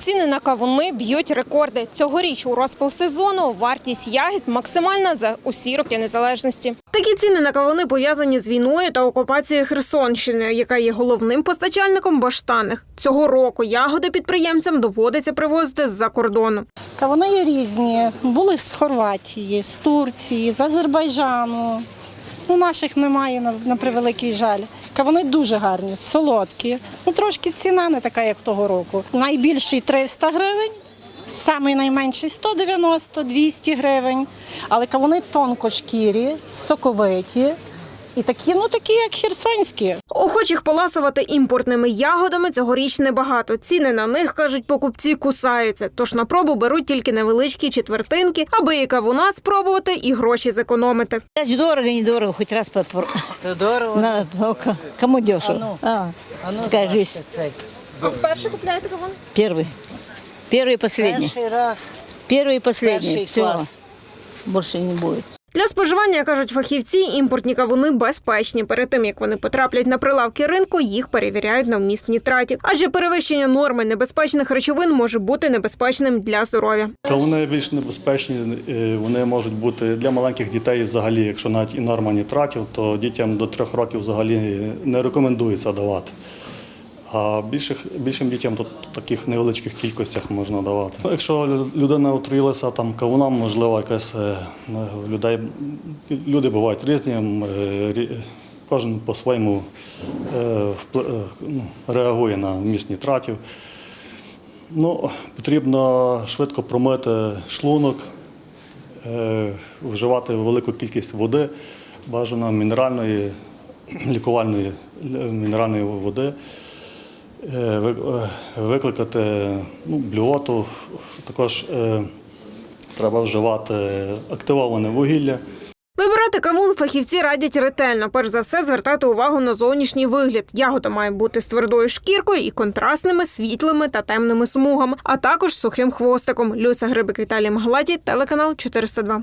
Ціни на кавуни б'ють рекорди. Цьогоріч у розпал сезону вартість ягід максимальна за усі роки незалежності. Такі ціни на кавуни пов'язані з війною та окупацією Херсонщини, яка є головним постачальником баштанних. Цього року ягоди підприємцям доводиться привозити з-за кордону. Кавуни є різні. Були з Хорватії, з Турції, з Азербайджану. Ну, наших немає на превеликий жаль. Кавуни дуже гарні, солодкі. Ну, трошки ціна не така, як того року. Найбільший 300 гривень, самий найменший 190-200 гривень. Але кавуни тонкошкірі, соковиті і такі, ну такі, як херсонські. Охочих поласувати імпортними ягодами цьогоріч небагато. Ціни на них, кажуть покупці, кусаються. Тож на пробу беруть тільки невеличкі четвертинки, аби і кавуна спробувати, і гроші зекономити. Дорого, недорого, хоть раз попро... Дорого. На, ну, к- кому дешево? А, такая жизнь. А вперше купляєте кавун? Первый. Первый и последний. Перший раз. Первый и последний. Перший Все. клас. Больше не будет. Для споживання, кажуть фахівці, імпортні кавуни безпечні. Перед тим, як вони потраплять на прилавки ринку, їх перевіряють на вміст нітратів. Адже перевищення норми небезпечних речовин може бути небезпечним для здоров'я. Кавуни більш небезпечні, е, вони можуть бути для маленьких дітей взагалі, якщо навіть і норма нітратів, то дітям до трьох років взагалі не рекомендується давати. А більших, більшим дітям в таких невеличких кількостях можна давати. Ну, Якщо людина отруїлася там кавуном, можливо, якась е, людей люди бувають різні, е, кожен по-своєму е, ну, реагує на вміст нітратів. Ну, потрібно швидко промити шлунок, вживати велику кількість води, бажано мінеральної, лікувальної мінеральної води, викликати ну, блювоту. Також е, треба вживати активоване вугілля. Вибирати кавун фахівці радять ретельно. Перш за все, звертати увагу на зовнішній вигляд. Ягода має бути з твердою шкіркою і контрастними, світлими та темними смугами, а також сухим хвостиком. Люся Грибик Віталій Мгалаті, телеканал 402.